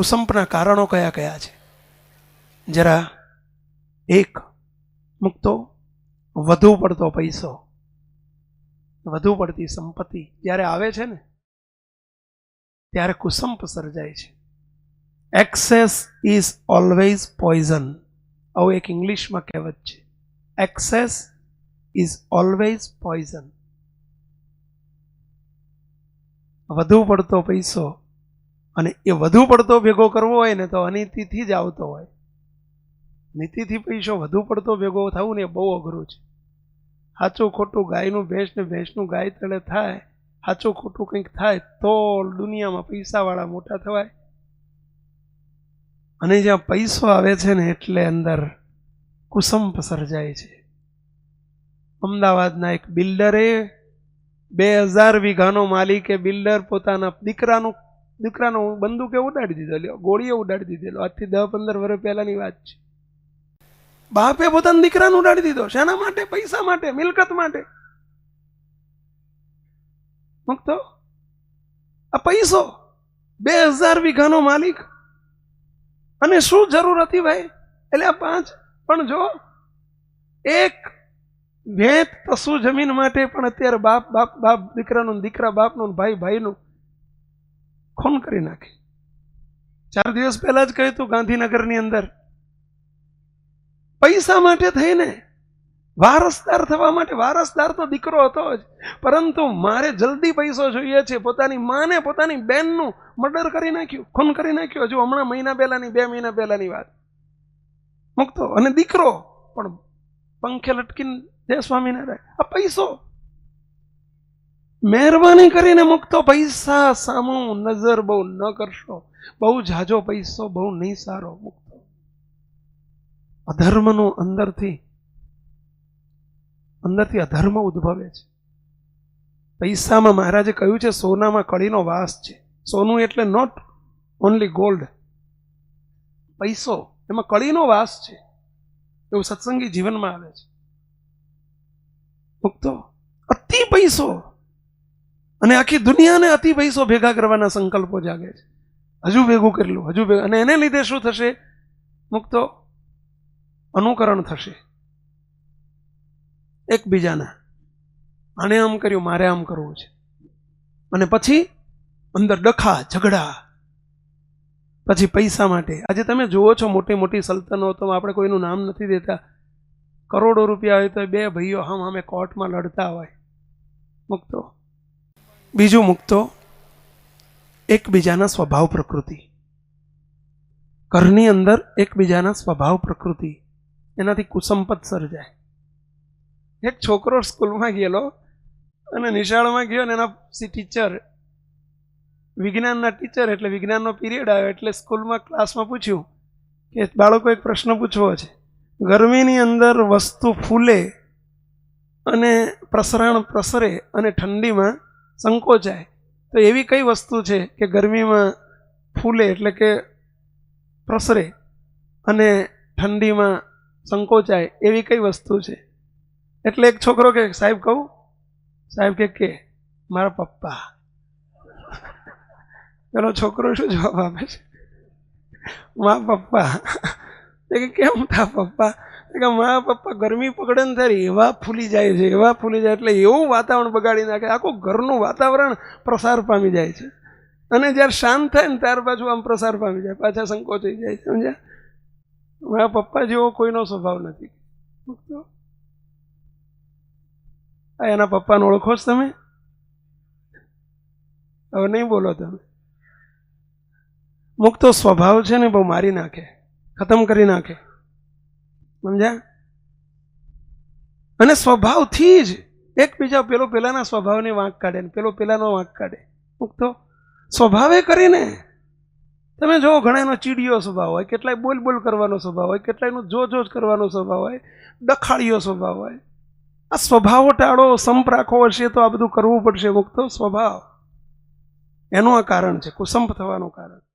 કુસંપના કારણો કયા કયા છે? જરા એક મૂકતો, વધુ પડતો પૈસો, વધુ પડતી સંપત્તિ જ્યારે આવે છે ને, ત્યારે કુસંપ સર્જાય છે. એક્સેસ ઇઝ ઓલવેઝ પોઈઝન આવું એક ઇંગ્લિશમાં કહેવત છે. એક્સેસ ઇઝ ઓલવેઝ પોઈઝન વધુ પડતો પૈસો અને એ વધુ પડતો ભેગો કરવો હોય ને તો અનિતિથી જ આવતો હોય. નીતિથી પૈસો વધુ પડતો ભેગો થવું ને એ બહુ અઘરું છે. સાચું ખોટું ગાયનું ભેંસ ને ભેંસનું ગાય તળે થાય સાચું ખોટું કંઈક થાય તો દુનિયામાં પૈસાવાળા મોટા થવાય. અને જ્યાં પૈસો આવે છે ને એટલે અંદર કુસંપ સર્જાય છે. અમદાવાદના એક બિલ્ડરે બે હજાર વીઘાનો માલિકે બિલ્ડર પોતાના દીકરાનું દીકરાનો બંદૂકે ઉડાડી દીધો લ્યો, ગોળીએ ઉડાડી દીધેલો આજથી દસ પંદર વર્ષ પહેલાની વાત છે. બાપે પોતાના દીકરાને ઉડાડી દીધો. શેના માટે? પૈસા માટે? મિલકત માટે? મુકતો આ પૈસો બે હજાર વીઘાનો માલિક. અને શું જરૂર હતી ભાઈ? એટલે આ પાંચ. પણ જો, એક ભેંત પશુ જમીન માટે પણ અત્યારે બાપ બાપ બાપ, દીકરાનું, દીકરા બાપનું ભાઈ, ભાઈનું ખૂન કરી નાખી. ચાર દિવસ પહેલા જ કહ્યું હતું ગાંધીનગરની અંદર, પૈસા માટે થઈને વારસદાર થવા માટે, વારસદાર તો દીકરો હતો જ, પરંતુ મારે જલ્દી પૈસો જોઈએ છે. પોતાની માને, પોતાની બેનનું મર્ડર કરી નાખ્યું, ખૂન કરી નાખ્યું. હજુ હમણાં મહિના પહેલાની, બે મહિના પહેલાની વાત. મૂકતો. અને દીકરો, પણ પંખે લટકીને જય સ્વામિનારાયણ આ પૈસો મહેરબાની કરીને મૂકતો પૈસા સામું નજર બહુ ન કરશો. બહુ જાજો પૈસો, બહુ નહીં સારો મૂકતો. અધર્મનું અંદરથી અંદરથી અધર્મ ઉદ્ભવે છે. પૈસામાં મહારાજે કહ્યું છે, સોનામાં કળીનો વાસ છે. સોનું એટલે નોટ ઓનલી ગોલ્ડ પૈસો, એમાં કળીનો વાસ છે. એવું સત્સંગી જીવનમાં આવે છે. મુક્તો? અતિ પૈસો. અને આખી દુનિયાને અતિ પૈસો ભેગા કરવાના સંકલ્પો જાગે છે. હજુ ભેગું કરેલું હજુ ભેગું. અને એને લીધે શું થશે? મુક્તો અનુકરણ થશે. એકબીજાના. આને આમ કર્યું, મારે આમ કરવું છે. અને પછી અંદર ડખા, ઝઘડા. પછી પૈસા માટે. આજે તમે જુઓ છો મોટી મોટી સલ્તનતો આપણે કોઈનું નામ નથી દેતા. કરોડો રૂપિયા હોય તો બે ભાઈઓ હમ અમે કોર્ટમાં લડતા હોય. મુક્તો બીજું મુક્તો એકબીજાના સ્વભાવ પ્રકૃતિ. ઘરની અંદર એકબીજાના સ્વભાવ પ્રકૃતિ. એનાથી કુસંપત સર્જાય. એક છોકરો સ્કૂલમાં ગયેલો અને નિશાળમાં ગયો અને એના ટીચર, વિજ્ઞાનના ટીચર એટલે વિજ્ઞાનનો પીરિયડ આવ્યો એટલે સ્કૂલમાં ક્લાસમાં પૂછ્યું કે બાળકો એક પ્રશ્ન પૂછવો છે. ગરમીની અંદર વસ્તુ ફૂલે અને પ્રસરણ પ્રસરે અને ઠંડીમાં સંકોચાય. તો એવી કઈ વસ્તુ છે કે ગરમીમાં ફૂલે એટલે કે પ્રસરે અને ઠંડીમાં સંકોચાય એવી કઈ વસ્તુ છે? એટલે એક છોકરો કે સાહેબ, કહું? સાહેબ કે કે મારા પપ્પા. પેલો છોકરો શું જવાબ આપે છે? મા પપ્પા. કેમ થા પપ્પા? કે મા પપ્પા ગરમી પકડે ને ત્યારે એવા ફૂલી જાય છે, એવા ફૂલી જાય એટલે એવું વાતાવરણ બગાડી નાખે. આખું ઘરનું વાતાવરણ પ્રસાર પામી જાય છે. અને જ્યારે શાંત થાય ને ત્યાર પાછું આમ પ્રસાર પામી જાય, પાછા સંકોચાઈ જાય, સમજ્યા? મારા પપ્પા જેવો કોઈનો સ્વભાવ નથી. આ એના પપ્પાને ઓળખો છો તમે? હવે નહીં બોલો તમે. મુક્તો સ્વભાવ છે ને બહુ મારી નાખે, ખતમ કરી નાખે. સમજ્યા? અને સ્વભાવથી જ એકબીજા પેલો પેલાના સ્વભાવની વાંક કાઢે ને પેલો પેલાનો વાંક કાઢે. મુક્તો સ્વભાવે કરીને. તમે જો ઘણા એનો ચીડિયો સ્વભાવ હોય, કેટલાય બોલ બોલ કરવાનો સ્વભાવ હોય કેટલાયનો જો જો કરવાનો સ્વભાવ હોય, ડખાળિયો સ્વભાવ હોય. આ સ્વભાવો ટાળો સંપ રાખવો હશે તો આ બધું કરવું પડશે. મુક્તો સ્વભાવ. એનું આ કારણ છે, કુસંપ થવાનું કારણ.